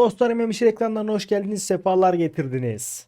Dostlarım Emişir ekranlarına hoş geldiniz. Sefalar getirdiniz.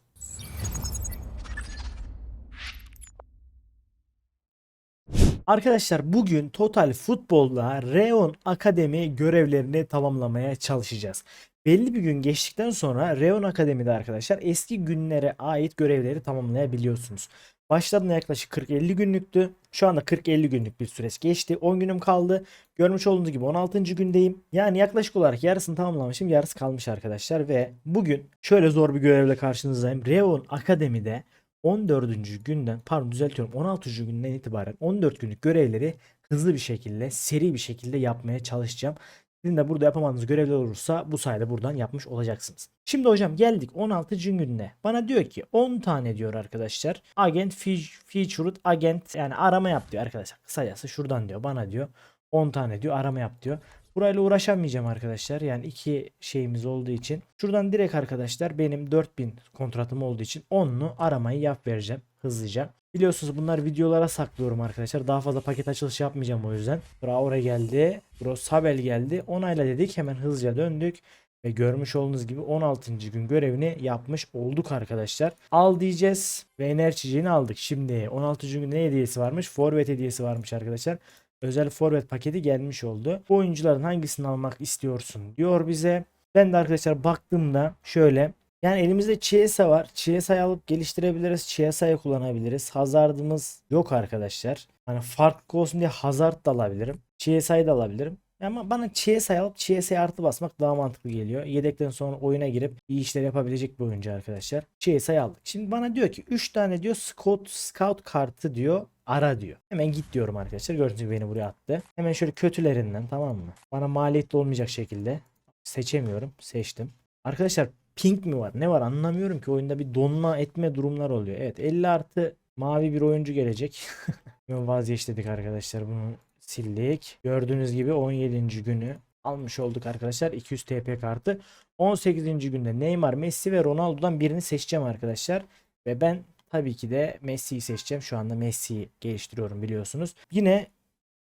Arkadaşlar bugün Total Futbol'da Reon Akademi görevlerini tamamlamaya çalışacağız. Belli bir gün geçtikten sonra Reon Akademi'de arkadaşlar eski günlere ait görevleri tamamlayabiliyorsunuz. Başladığında yaklaşık 40-50 günlüktü. Şu anda 40-50 günlük bir süreç geçti. 10 günüm kaldı. Görmüş olduğunuz gibi 16. gündeyim. Yani yaklaşık olarak yarısını tamamlamışım. Yarısı kalmış arkadaşlar ve bugün şöyle zor bir görevle karşınızdayım. Reon Akademi'de 14. günden pardon düzeltiyorum 16. günden itibaren 14 günlük görevleri hızlı bir şekilde seri bir şekilde yapmaya çalışacağım. Sizin de burada yapamadığınız görevler olursa bu sayede buradan yapmış olacaksınız. Şimdi hocam geldik 16. gününe. Bana diyor ki 10 tane diyor arkadaşlar. Agent fe- featured agent yani arama yap diyor arkadaşlar. Kısacası şuradan diyor bana diyor 10 tane diyor arama yap diyor. Burayla uğraşamayacağım arkadaşlar. Yani iki şeyimiz olduğu için. Şuradan direkt arkadaşlar benim 4000 kontratım olduğu için 10'lu aramayı yap vereceğim hızlıca. Biliyorsunuz bunlar videolara saklıyorum arkadaşlar. Daha fazla paket açılışı yapmayacağım o yüzden. Braure geldi. Bro Sabel geldi. Onayla dedik. Hemen hızlıca döndük. Ve görmüş olduğunuz gibi 16. gün görevini yapmış olduk arkadaşlar. Al diyeceğiz ve enerjiciğini aldık. Şimdi 16. gün ne hediyesi varmış? Forvet hediyesi varmış arkadaşlar. Özel forvet paketi gelmiş oldu. Bu oyuncuların hangisini almak istiyorsun diyor bize. Ben de arkadaşlar baktığımda şöyle yani elimizde Chiesa var. Chiesa'yı alıp geliştirebiliriz. Chiesa'yı kullanabiliriz. Hazard'ımız yok arkadaşlar. Hani farklı olsun diye Hazard da alabilirim. Chiesa'yı da alabilirim. Ama bana Chiesa'yı alıp Chiesa'ya artı basmak daha mantıklı geliyor. Yedekten sonra oyuna girip iyi işler yapabilecek bir oyuncu arkadaşlar. Chiesa'yı aldık. Şimdi bana diyor ki 3 tane diyor scout, scout kartı diyor ara diyor. Hemen git diyorum arkadaşlar. Gördüğünüz gibi beni buraya attı. Hemen şöyle kötülerinden tamam mı? Bana maliyetli olmayacak şekilde seçemiyorum. Seçtim. Arkadaşlar pink mi var? Ne var anlamıyorum ki oyunda bir donma etme durumlar oluyor. Evet 50 artı mavi bir oyuncu gelecek. Vazgeçtik arkadaşlar bunu sildik. Gördüğünüz gibi 17. günü almış olduk arkadaşlar 200 TP kartı. 18. günde Neymar, Messi ve Ronaldo'dan birini seçeceğim arkadaşlar. Ve ben tabii ki de Messi'yi seçeceğim. Şu anda Messi'yi geliştiriyorum biliyorsunuz. Yine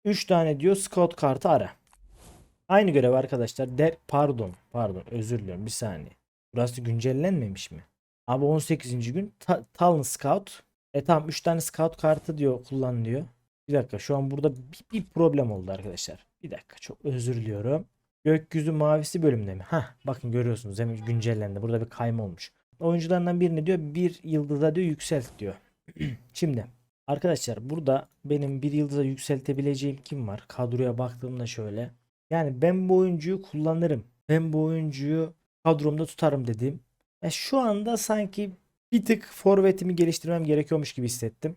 3 tane diyor scout kartı ara. Aynı görev arkadaşlar. Der pardon, pardon özür diliyorum bir saniye. Burası güncellenmemiş mi? Abi 18. gün Ta- Talon Scout. E tamam 3 tane Scout kartı diyor kullan diyor. Bir dakika şu an burada bir, bir problem oldu arkadaşlar. Bir dakika çok özür diliyorum. Gökyüzü mavisi bölümde mi? Hah bakın görüyorsunuz hemen güncellendi. Burada bir kayma olmuş. Oyuncularından birini diyor bir yıldıza diyor yükselt diyor. Şimdi arkadaşlar burada benim bir yıldıza yükseltebileceğim kim var? Kadroya baktığımda şöyle. Yani ben bu oyuncuyu kullanırım. Ben bu oyuncuyu kadromda tutarım dedim. E şu anda sanki bir tık forvetimi geliştirmem gerekiyormuş gibi hissettim.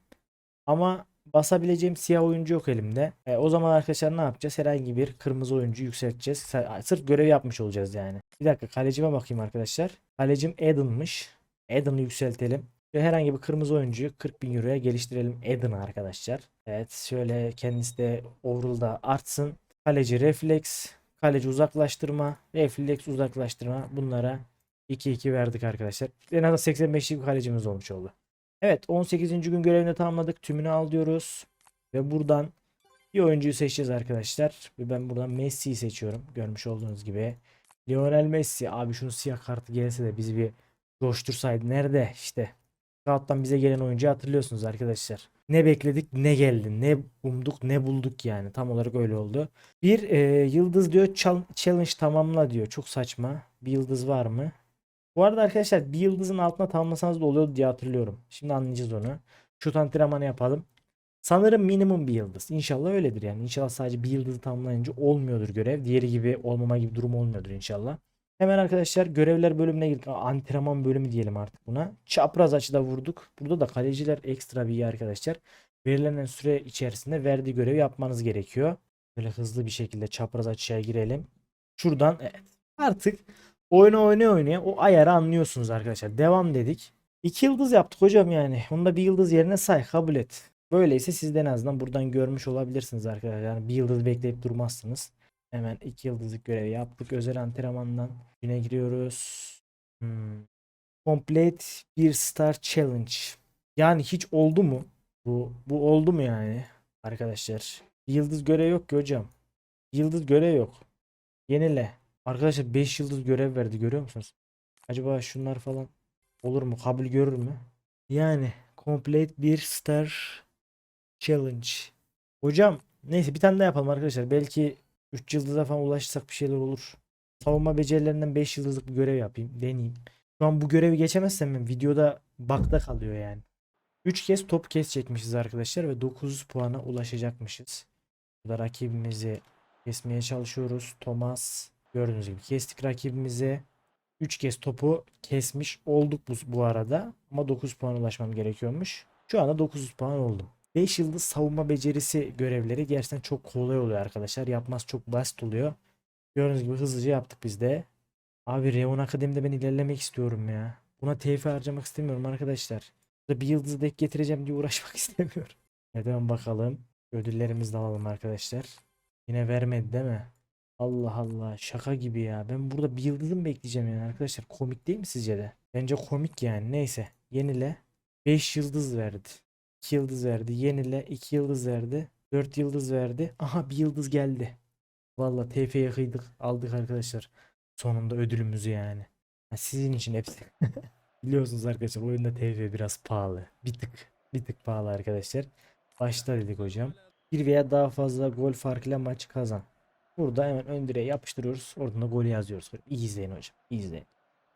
Ama basabileceğim siyah oyuncu yok elimde. E, o zaman arkadaşlar ne yapacağız? Herhangi bir kırmızı oyuncu yükselteceğiz. Sırf görev yapmış olacağız yani. Bir dakika kalecime bakayım arkadaşlar. Kalecim Eden'mış. Eden'ı yükseltelim. Ve herhangi bir kırmızı oyuncuyu 40 bin euroya geliştirelim Eden'ı arkadaşlar. Evet şöyle kendisi de overall'da artsın. Kaleci refleks, kaleci uzaklaştırma, refleks uzaklaştırma bunlara 2-2 verdik arkadaşlar. En az 85'lik bir kalecimiz olmuş oldu. Evet 18. gün görevini tamamladık. Tümünü al diyoruz. Ve buradan bir oyuncuyu seçeceğiz arkadaşlar. Ve ben buradan Messi'yi seçiyorum. Görmüş olduğunuz gibi. Lionel Messi. Abi şunu siyah kartı gelse de bizi bir coştursaydı. Nerede? İşte. Scout'tan bize gelen oyuncuyu hatırlıyorsunuz arkadaşlar. Ne bekledik ne geldi. Ne umduk ne bulduk yani. Tam olarak öyle oldu. Bir e, yıldız diyor chal- challenge tamamla diyor. Çok saçma. Bir yıldız var mı? Bu arada arkadaşlar bir yıldızın altına tamamlasanız da oluyor diye hatırlıyorum. Şimdi anlayacağız onu. Şut antrenmanı yapalım. Sanırım minimum bir yıldız. İnşallah öyledir yani. İnşallah sadece bir yıldızı tamamlayınca olmuyordur görev. Diğeri gibi olmama gibi durum olmuyordur inşallah. Hemen arkadaşlar görevler bölümüne girdik. Antrenman bölümü diyelim artık buna. Çapraz açıda vurduk. Burada da kaleciler ekstra bir iyi arkadaşlar. Verilen süre içerisinde verdiği görevi yapmanız gerekiyor. Böyle hızlı bir şekilde çapraz açıya girelim. Şuradan evet. Artık oyna oyna oynaya o ayarı anlıyorsunuz arkadaşlar. Devam dedik. İki yıldız yaptık hocam yani. Onu da bir yıldız yerine say kabul et. Böyleyse siz de en azından buradan görmüş olabilirsiniz arkadaşlar. Yani bir yıldız bekleyip durmazsınız. Hemen iki yıldızlık görevi yaptık. Özel antrenmandan güne giriyoruz. Hmm. Complete bir star challenge. Yani hiç oldu mu? Bu, bu oldu mu yani? Arkadaşlar. Yıldız görev yok ki hocam. Yıldız görev yok. Yenile. Arkadaşlar 5 yıldız görev verdi görüyor musunuz? Acaba şunlar falan olur mu? Kabul görür mü? Yani complete bir star challenge. Hocam neyse bir tane daha yapalım arkadaşlar. Belki 3 yıldıza falan ulaşırsak bir şeyler olur. Savunma becerilerinden 5 yıldızlık bir görev yapayım. Deneyeyim. Şu an bu görevi geçemezsem videoda bakta kalıyor yani. 3 kez top kes çekmişiz arkadaşlar ve 900 puana ulaşacakmışız. Burada rakibimizi kesmeye çalışıyoruz. Thomas gördüğünüz gibi kestik rakibimizi. 3 kez topu kesmiş olduk bu, bu arada. Ama 9 puan ulaşmam gerekiyormuş. Şu anda 900 puan oldum. 5 yıldız savunma becerisi görevleri gerçekten çok kolay oluyor arkadaşlar. Yapması çok basit oluyor. Gördüğünüz gibi hızlıca yaptık biz de. Abi Reon Akademi'de ben ilerlemek istiyorum ya. Buna TF harcamak istemiyorum arkadaşlar. Burada bir yıldız denk getireceğim diye uğraşmak istemiyorum. Neden bakalım. Ödüllerimizi de alalım arkadaşlar. Yine vermedi değil mi? Allah Allah şaka gibi ya. Ben burada bir yıldızım bekleyeceğim yani arkadaşlar. Komik değil mi sizce de? Bence komik yani. Neyse. Yenile. 5 yıldız verdi. 2 yıldız verdi. Yenile 2 yıldız verdi. 4 yıldız verdi. Aha bir yıldız geldi. Valla TF'ye kıydık. Aldık arkadaşlar. Sonunda ödülümüzü yani. Ha, sizin için hepsi. Biliyorsunuz arkadaşlar oyunda TF biraz pahalı. Bir tık. Bir tık pahalı arkadaşlar. Başta dedik hocam. Bir veya daha fazla gol farkıyla maçı kazan. Burada hemen ön direğe yapıştırıyoruz. Oradan da golü yazıyoruz. İyi izleyin hocam. İyi izleyin.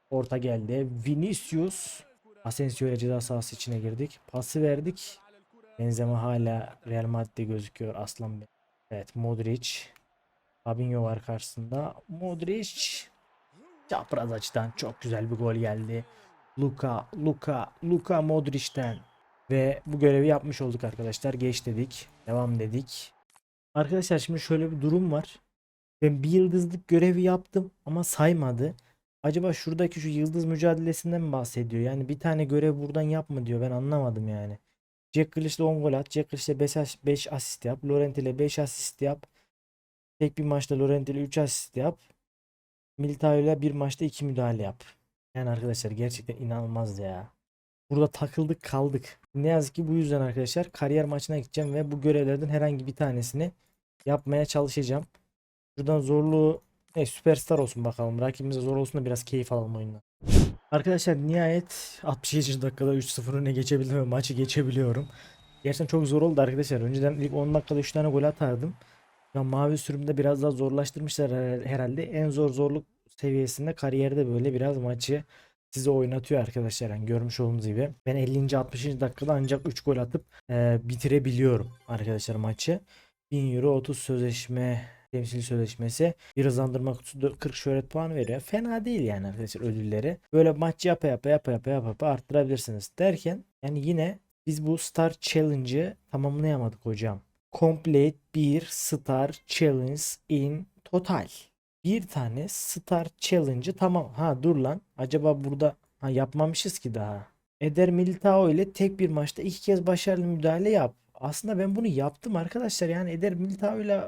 Orta geldi. Vinicius. Asensio ile ceza sahası içine girdik. Pası verdik. Benzema hala Real Madrid'de gözüküyor. Aslan Bey. Evet Modric. Fabinho var karşısında. Modric. Çapraz açıdan çok güzel bir gol geldi. Luka, Luka, Luka Modric'ten. Ve bu görevi yapmış olduk arkadaşlar. Geç dedik. Devam dedik. Arkadaşlar şimdi şöyle bir durum var. Ben bir yıldızlık görevi yaptım ama saymadı. Acaba şuradaki şu yıldız mücadelesinden mi bahsediyor? Yani bir tane görev buradan yapma diyor. Ben anlamadım yani. Jack Grealish'le 10 gol at. Jack Grealish'le 5, as- 5 asist yap. Laurent ile 5 asist yap. Tek bir maçta Laurent ile 3 asist yap. Militao ile bir maçta 2 müdahale yap. Yani arkadaşlar gerçekten inanılmaz ya. Burada takıldık kaldık. Ne yazık ki bu yüzden arkadaşlar kariyer maçına gideceğim ve bu görevlerden herhangi bir tanesini yapmaya çalışacağım. Şuradan zorluğu ne süperstar olsun bakalım. Rakibimize zor olsun da biraz keyif alalım oyundan. Arkadaşlar nihayet 67. dakikada 3-0 öne geçebildim ve maçı geçebiliyorum. Gerçekten çok zor oldu arkadaşlar. Önceden ilk 10 dakikada 3 tane gol atardım. Ya mavi sürümde biraz daha zorlaştırmışlar her- herhalde. En zor zorluk seviyesinde kariyerde böyle biraz maçı size oynatıyor arkadaşlar. Yani görmüş olduğunuz gibi. Ben 50. 60. dakikada ancak 3 gol atıp e, bitirebiliyorum arkadaşlar maçı. 1000 euro 30 sözleşme temsil sözleşmesi bir hızlandırma kutusu dö- 40 şöhret puanı veriyor. Fena değil yani arkadaşlar ödülleri. Böyle maç yapa yapa yapa yapa yapa, yapa arttırabilirsiniz derken yani yine biz bu Star Challenge'ı tamamlayamadık hocam. Complete bir Star Challenge in total. Bir tane Star Challenge'ı tamam. Ha dur lan. Acaba burada ha, yapmamışız ki daha. Eder Militao ile tek bir maçta iki kez başarılı müdahale yap. Aslında ben bunu yaptım arkadaşlar. Yani Eder Militao ile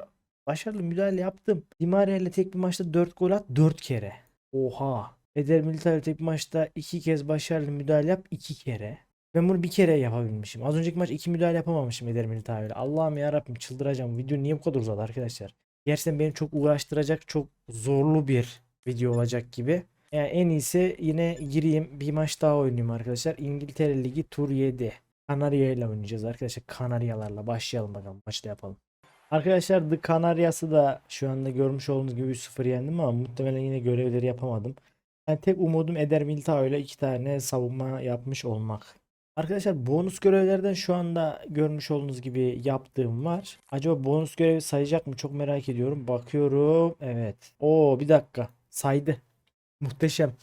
başarılı müdahale yaptım. Di Maria ile tek bir maçta 4 gol at 4 kere. Oha. Eder Militao tek bir maçta iki kez başarılı müdahale yap 2 kere. Ben bunu bir kere yapabilmişim. Az önceki maç iki müdahale yapamamışım Eder Militao ile. Allah'ım yarabbim çıldıracağım. Video niye bu kadar uzadı arkadaşlar? Gerçekten beni çok uğraştıracak, çok zorlu bir video olacak gibi. Yani en iyisi yine gireyim bir maç daha oynayayım arkadaşlar. İngiltere Ligi Tur 7. Kanarya ile oynayacağız arkadaşlar. Kanaryalarla başlayalım bakalım. Maçta yapalım. Arkadaşlar The Canaryas'ı da şu anda görmüş olduğunuz gibi 3-0 yendim ama muhtemelen yine görevleri yapamadım. Yani tek umudum Eder Militao ile iki tane savunma yapmış olmak. Arkadaşlar bonus görevlerden şu anda görmüş olduğunuz gibi yaptığım var. Acaba bonus görevi sayacak mı? Çok merak ediyorum. Bakıyorum. Evet. Oo bir dakika. Saydı. Muhteşem.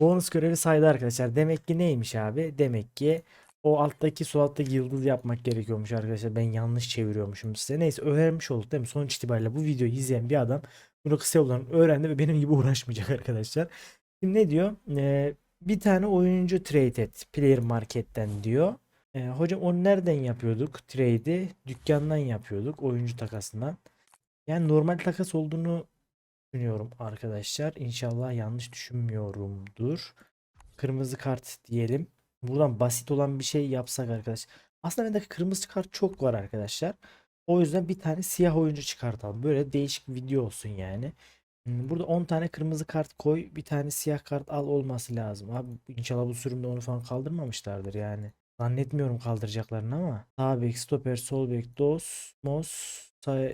Bonus görevi saydı arkadaşlar. Demek ki neymiş abi? Demek ki o alttaki su alttaki yıldız yapmak gerekiyormuş arkadaşlar. Ben yanlış çeviriyormuşum size. Neyse öğrenmiş olduk değil mi? Sonuç itibariyle bu videoyu izleyen bir adam bunu kısa yoldan öğrendi ve benim gibi uğraşmayacak arkadaşlar. Şimdi ne diyor? Ee, bir tane oyuncu trade et player marketten diyor. Ee, hocam onu nereden yapıyorduk trade'i? Dükkandan yapıyorduk oyuncu takasından. Yani normal takas olduğunu düşünüyorum arkadaşlar. İnşallah yanlış düşünmüyorumdur. Kırmızı kart diyelim. Buradan basit olan bir şey yapsak arkadaş. Aslında bende kırmızı kart çok var arkadaşlar. O yüzden bir tane siyah oyuncu çıkartalım. Böyle değişik bir video olsun yani. Hmm, Burada 10 tane kırmızı kart koy, bir tane siyah kart al olması lazım. Abi inşallah bu sürümde onu falan kaldırmamışlardır yani. Zannetmiyorum kaldıracaklarını ama. Sağ bek, stoper, sol bek, dos, mos,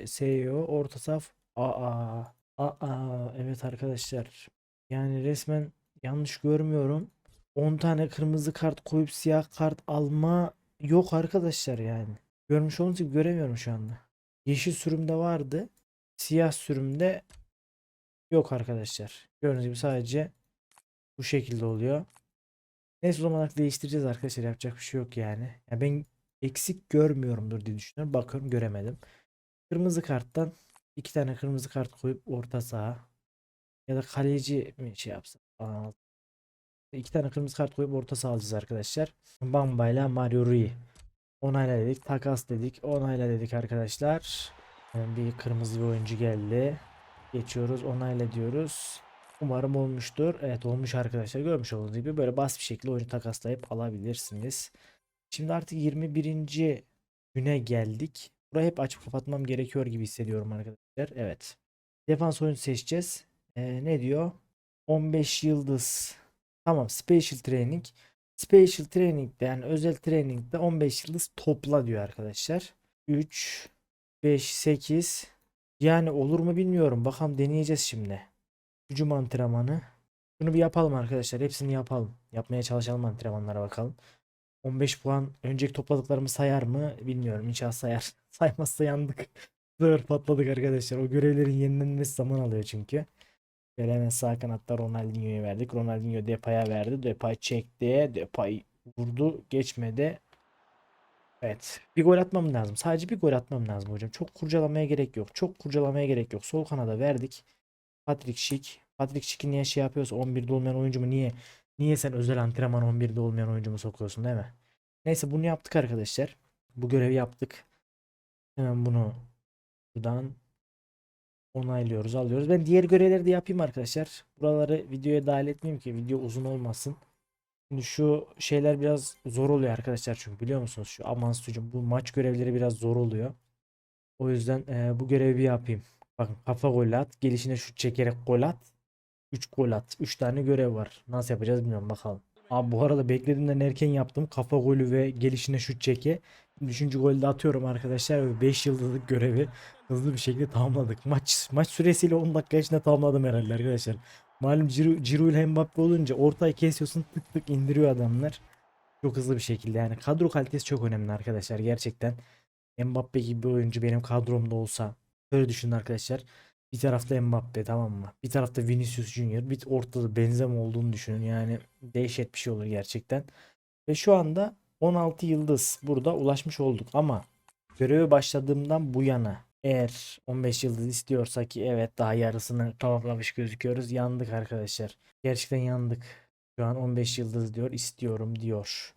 Seyo, orta saf. Aa, aa, evet arkadaşlar. Yani resmen yanlış görmüyorum. 10 tane kırmızı kart koyup siyah kart alma yok arkadaşlar yani. Görmüş olduğunuz gibi göremiyorum şu anda. Yeşil sürümde vardı. Siyah sürümde yok arkadaşlar. Gördüğünüz gibi sadece bu şekilde oluyor. Neyse o zaman değiştireceğiz arkadaşlar. Yapacak bir şey yok yani. Ya ben eksik görmüyorumdur diye düşünüyorum. Bakıyorum göremedim. Kırmızı karttan iki tane kırmızı kart koyup orta saha ya da kaleci mi şey yapsam. Aa, iki tane kırmızı kart koyup orta saha alacağız arkadaşlar. Bamba ile Mario Rui. Onayla dedik. Takas dedik. Onayla dedik arkadaşlar. Bir kırmızı bir oyuncu geldi. Geçiyoruz. Onayla diyoruz. Umarım olmuştur. Evet olmuş arkadaşlar. Görmüş olduğunuz gibi böyle basit bir şekilde oyunu takaslayıp alabilirsiniz. Şimdi artık 21. güne geldik. Burayı hep açıp kapatmam gerekiyor gibi hissediyorum arkadaşlar. Evet. Defans oyuncu seçeceğiz. Ee, ne diyor? 15 yıldız. Tamam. Special Training. Special Training'de yani özel training'de 15 yıldız topla diyor arkadaşlar. 3, 5, 8. Yani olur mu bilmiyorum. Bakalım deneyeceğiz şimdi. Hücum antrenmanı. Bunu bir yapalım arkadaşlar. Hepsini yapalım. Yapmaya çalışalım antrenmanlara bakalım. 15 puan önceki topladıklarımı sayar mı bilmiyorum. İnşallah sayar. Saymazsa yandık. Sefer patladık arkadaşlar. O görevlerin yenilenmesi zaman alıyor çünkü. Hemen sağ kanatta Ronaldinho'ya verdik. Ronaldinho Depay'a verdi. Depay çekti. Depay vurdu. Geçmedi. Evet. Bir gol atmam lazım. Sadece bir gol atmam lazım hocam. Çok kurcalamaya gerek yok. Çok kurcalamaya gerek yok. Sol kanada verdik. Patrick Schick. Patrick Schick'i niye şey yapıyorsa 11'de olmayan oyuncu mu niye niye sen özel antrenman 11'de olmayan oyuncu mu sokuyorsun değil mi? Neyse bunu yaptık arkadaşlar. Bu görevi yaptık. Hemen bunu buradan onaylıyoruz, alıyoruz. Ben diğer görevleri de yapayım arkadaşlar. Buraları videoya dahil etmeyeyim ki video uzun olmasın. Şimdi şu şeyler biraz zor oluyor arkadaşlar çünkü biliyor musunuz? Şu aman sucum bu maç görevleri biraz zor oluyor. O yüzden e, bu görevi bir yapayım. Bakın kafa gol at, gelişine şut çekerek gol at. 3 gol at. 3 tane görev var. Nasıl yapacağız bilmiyorum bakalım. Abi bu arada beklediğimden erken yaptım. Kafa golü ve gelişine şut çeke. Üçüncü golü de atıyorum arkadaşlar ve 5 yıldızlık görevi hızlı bir şekilde tamamladık. Maç maç süresiyle 10 dakika içinde tamamladım herhalde arkadaşlar. Malum Ciro, Ciro ile Mbappe olunca ortayı kesiyorsun tık tık indiriyor adamlar. Çok hızlı bir şekilde yani kadro kalitesi çok önemli arkadaşlar gerçekten. Mbappe gibi bir oyuncu benim kadromda olsa böyle düşünün arkadaşlar. Bir tarafta Mbappe tamam mı? Bir tarafta Vinicius Junior, bir ortada Benzema olduğunu düşünün. Yani dehşet bir şey olur gerçekten. Ve şu anda 16 yıldız burada ulaşmış olduk ama göreve başladığımdan bu yana eğer 15 yıldız istiyorsa ki evet daha yarısını tamamlamış gözüküyoruz. Yandık arkadaşlar. Gerçekten yandık. Şu an 15 yıldız diyor istiyorum diyor.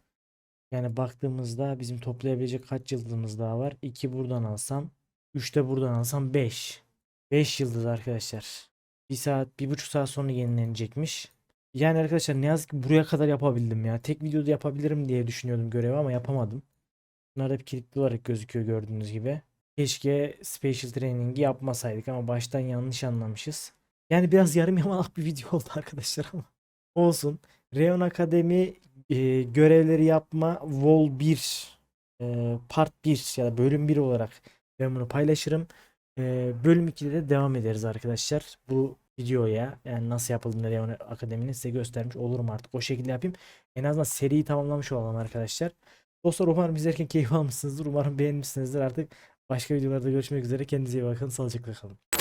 Yani baktığımızda bizim toplayabilecek kaç yıldızımız daha var? 2 buradan alsam 3 de buradan alsam 5. 5 yıldız arkadaşlar. 1 saat, 1,5 saat sonra yenilenecekmiş. Yani arkadaşlar ne yazık ki buraya kadar yapabildim ya. Tek videoda yapabilirim diye düşünüyordum görevi ama yapamadım. Bunlar hep kilitli olarak gözüküyor gördüğünüz gibi. Keşke Special Training'i yapmasaydık ama baştan yanlış anlamışız. Yani biraz yarım yamalak bir video oldu arkadaşlar ama. Olsun. Reon Akademi e, görevleri yapma Vol 1 e, Part 1 ya da bölüm 1 olarak ben bunu paylaşırım. E, bölüm 2'de de devam ederiz arkadaşlar. Bu videoya yani nasıl yapıldığını Reon Akademi'nin size göstermiş olurum artık. O şekilde yapayım. En azından seriyi tamamlamış olalım arkadaşlar. Dostlar umarım izlerken keyif almışsınızdır. Umarım beğenmişsinizdir artık. Başka videolarda görüşmek üzere. Kendinize iyi bakın. Sağlıcakla kalın.